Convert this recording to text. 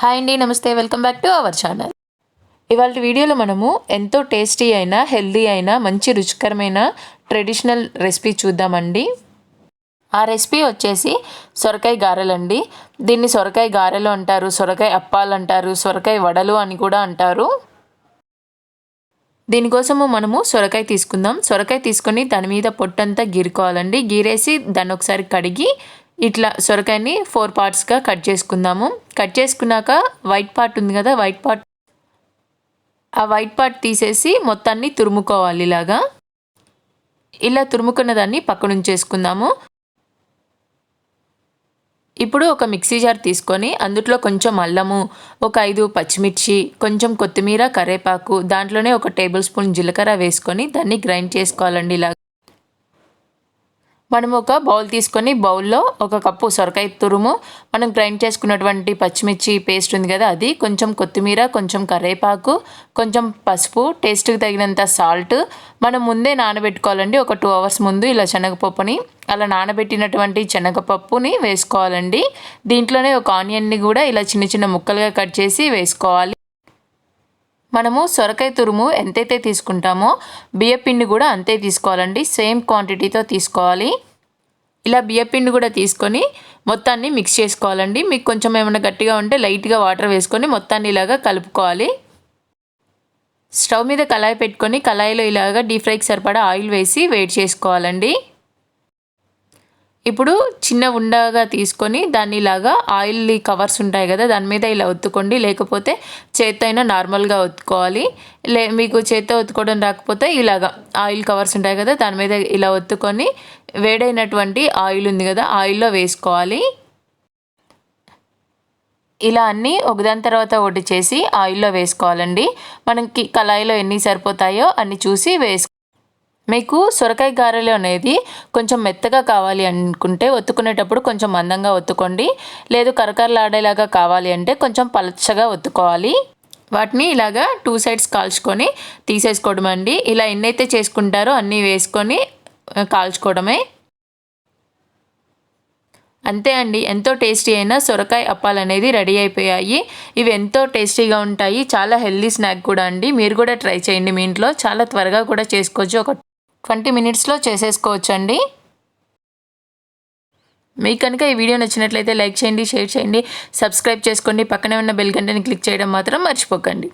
Hi అండి నమస్తే. Welcome back to our channel. ఇవాళ వీడియోలో మనము ఎంతో టేస్టీ అయిన హెల్దీ అయిన మంచి రుచికరమైన ట్రెడిషనల్ రెసిపీ చూద్దామండి. ఆ రెసిపీ వచ్చేసి సొరకాయ గారెలండి. దీన్ని సొరకాయ గారెలు అంటారు సొరకాయ అప్పాలు అంటారు సొరకాయ వడలు అని కూడా అంటారు. దీనికోసము మనము సొరకాయ తీసుకుందాం. సొరకాయ తీసుకొని దాని మీద పొట్టంతా గీరుకోవాలండి. గీరేసి దాన్ని ఒకసారి కడిగి ఇట్లా సొరకాయని ఫోర్ పార్ట్స్గా కట్ చేసుకుందాము. కట్ చేసుకున్నాక వైట్ పార్ట్ ఉంది కదా వైట్ పార్ట్ ఆ వైట్ పార్ట్ తీసేసి మొత్తాన్ని తురుముకోవాలి ఇలాగా. ఇలా తురుముకున్న దాన్ని పక్కనుంచేసుకుందాము ఇప్పుడు ఒక మిక్సీ జార్ తీసుకొని అందులో కొంచెం అల్లము ఒక ఐదు పచ్చిమిర్చి కొంచెం కొత్తిమీర కరేపాకు దాంట్లోనే ఒక టేబుల్ స్పూన్ జీలకర్ర వేసుకొని దాన్ని గ్రైండ్ చేసుకోవాలండి ఇలా మనం ఒక బౌల్ తీసుకొని బౌల్లో ఒక కప్పు సొరకాయ తురుము మనం గ్రైండ్ చేసుకున్నటువంటి పచ్చిమిర్చి పేస్ట్ ఉంది కదా అది కొంచెం కొత్తిమీర కొంచెం కరేపాకు కొంచెం పసుపు టేస్ట్కి తగినంత సాల్ట్ మనం ముందే నానబెట్టుకోవాలండి. ఒక టూ అవర్స్ ముందు ఇలా శనగపప్పుని అలా నానబెట్టినటువంటి శనగపప్పుని వేసుకోవాలండి. దీంట్లోనే ఒక ఆనియన్ని కూడా ఇలా చిన్న చిన్న ముక్కలుగా కట్ చేసి వేసుకోవాలి. మనము సొరకాయ తురుము ఎంతైతే తీసుకుంటామో బియ్యపిండి కూడా అంతే తీసుకోవాలండి. సేమ్ క్వాంటిటీతో తీసుకోవాలి. ఇలా బియ్యపిండి కూడా తీసుకొని మొత్తాన్ని మిక్స్ చేసుకోవాలండి. మీకు కొంచెం ఏమైనా గట్టిగా ఉంటే లైట్గా వాటర్ వేసుకొని మొత్తాన్ని ఇలాగా కలుపుకోవాలి. స్టవ్ మీద కళాయి పెట్టుకొని కళాయిలో ఇలాగా డీప్ ఫ్రైకి సరిపడా ఆయిల్ వేసి వేడి చేసుకోవాలండి. ఇప్పుడు చిన్న ఉండగా తీసుకొని దాన్ని ఇలాగా ఆయిల్ కవర్స్ ఉంటాయి కదా దాని మీద ఇలా ఒత్తుకోండి. లేకపోతే చేత్తో అయినా నార్మల్గా ఒత్తుకోవాలి. లే మీకు చేత్తో ఒత్తుకోవడం రాకపోతే ఇలాగా ఆయిల్ కవర్స్ ఉంటాయి కదా దాని మీద ఇలా ఒత్తుకొని వేడైనటువంటి ఆయిల్ ఉంది కదా ఆయిల్లో వేసుకోవాలి. ఇలా అన్నీ ఒకదాని తర్వాత ఒకటి చేసి ఆయిల్లో వేసుకోవాలండి. మనకి కళాయిలో ఎన్ని సరిపోతాయో అన్ని చూసి వేసుకో మీకు సొరకాయ గారెలు అనేది కొంచెం మెత్తగా కావాలి అనుకుంటే ఒత్తుకునేటప్పుడు కొంచెం మందంగా ఒత్తుకోండి. లేదు కరకరలాడేలాగా కావాలి అంటే కొంచెం పలచగా ఒత్తుకోవాలి. వాటిని ఇలాగా టూ సైడ్స్ కాల్చుకొని తీసేసుకోవడం అండి ఇలా ఎన్నైతే చేసుకుంటారో అన్నీ వేసుకొని కాల్చుకోవడమే. అంతే అండి. ఎంతో టేస్టీ అయిన సొరకాయ అప్పాలు అనేది రెడీ అయిపోయాయి. ఇవి ఎంతో టేస్టీగా ఉంటాయి. చాలా హెల్దీ స్నాక్ కూడా అండి. మీరు కూడా ట్రై చేయండి మీ ఇంట్లో. చాలా త్వరగా కూడా చేసుకోవచ్చు. ఒక ట్వంటీ మినిట్స్లో చేసేసుకోవచ్చు అండి మీకు కనుక ఈ వీడియో నచ్చినట్లయితే లైక్ చేయండి షేర్ చేయండి సబ్స్క్రైబ్ చేసుకోండి పక్కనే ఉన్న బెల్ గంటని క్లిక్ చేయడం మాత్రం మర్చిపోకండి.